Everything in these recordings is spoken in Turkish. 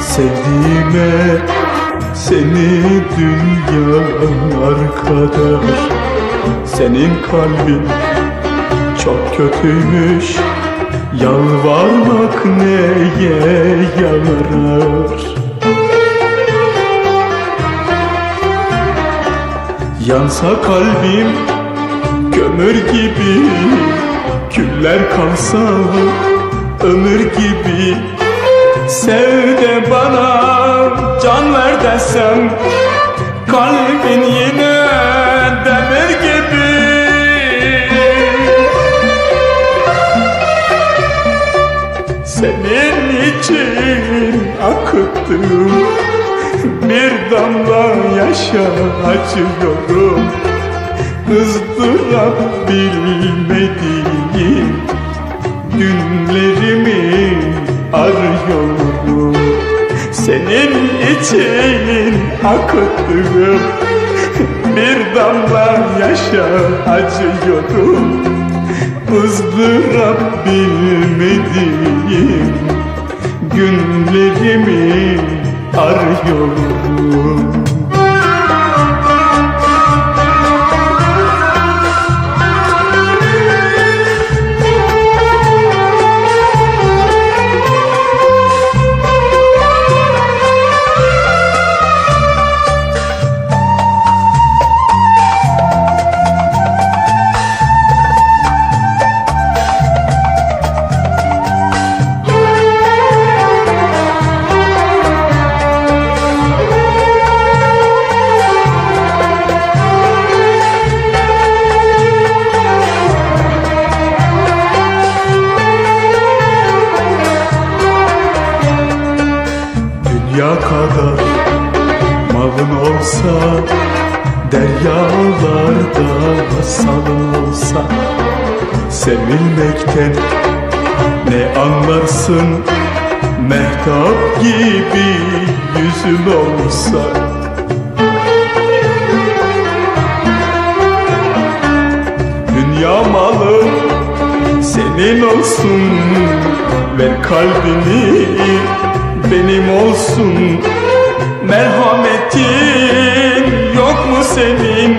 Sevdiğime seni dünya arkadaş. Senin kalbin çok kötüymüş Yalvarmak neye yarar? Yansa kalbim kömür gibi Küller kalsa ömür gibi. Sev de bana can ver desem Kalbin yine demir gibi. Senin için akıttım Bir damla yaşa acıyorum. Izdırap bilmediğim arıyorum Senin için akıttığım Bir damla yaşa acıyorum ızdırap bilmediğim Günlerimi arıyorum Dünya kadar malın olsa Deryalarda salın olsa Sevilmekten ne anlarsın? Mehtap gibi yüzün olsa. Dünya malı senin olsun Ver kalbini benim olsun. Merhametin yok mu senin?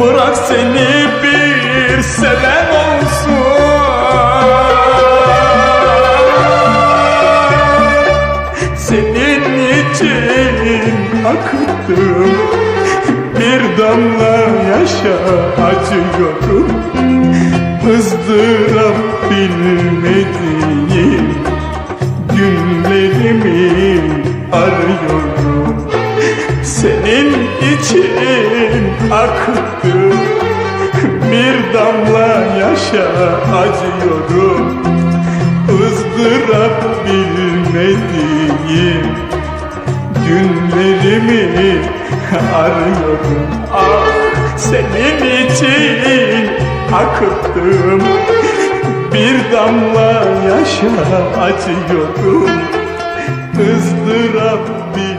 Bırak seni bir seven olsun. Senin için akıttım Bir damla yaşa acıyorum ızdırap bilmediğim için akıttım bir damla yaşa acıyorum. Izdırap bilmediğim günlerimi arıyorum. Ah senin için akıttım bir damla yaşa acıyorum. Izdırap bilir